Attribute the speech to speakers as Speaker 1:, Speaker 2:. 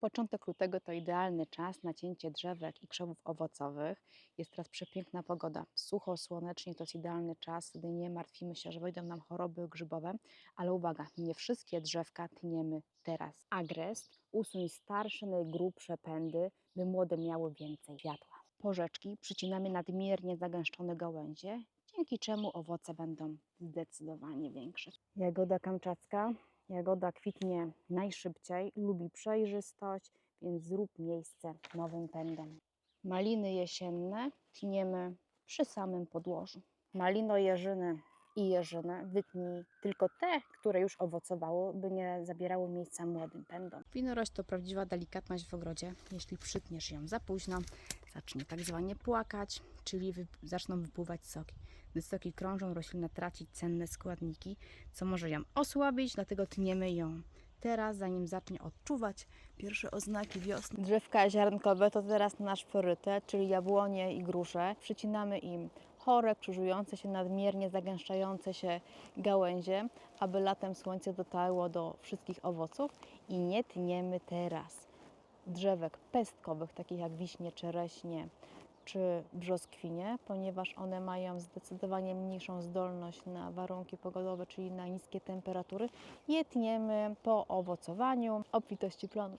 Speaker 1: Początek lutego to idealny czas na cięcie drzewek i krzewów owocowych. Jest teraz przepiękna pogoda. Sucho, słonecznie to jest idealny czas, wtedy nie martwimy się, że wejdą nam choroby grzybowe. Ale uwaga, nie wszystkie drzewka tniemy teraz. Agrest usuń starsze, najgrubsze pędy, by młode miały więcej światła. Porzeczki przycinamy nadmiernie zagęszczone gałęzie, dzięki czemu owoce będą zdecydowanie większe. Jagoda kamczacka Jagoda kwitnie najszybciej, lubi przejrzystość, więc zrób miejsce nowym pędem. Maliny jesienne tniemy przy samym podłożu. Malino jeżyny i jeżyny wytnij tylko te, które już owocowało, by nie zabierały miejsca młodym pędom. Winorość to prawdziwa delikatność w ogrodzie. Jeśli przytniesz ją za późno, zacznie tak zwanie płakać, czyli wy- zaczną wypływać soki. Gdy soki krążą, roślina traci cenne składniki, co może ją osłabić, dlatego tniemy ją teraz, zanim zacznie odczuwać pierwsze oznaki wiosny. Drzewka ziarnkowe to teraz nasz priorytet, czyli jabłonie i grusze. Przycinamy im chore, krzyżujące się, nadmiernie zagęszczające się gałęzie, aby latem słońce dotarło do wszystkich owoców i nie tniemy teraz drzewek pestkowych, takich jak wiśnie, czereśnie czy brzoskwinie, ponieważ one mają zdecydowanie mniejszą zdolność na warunki pogodowe, czyli na niskie temperatury. Je tniemy po owocowaniu, obfitości plonów.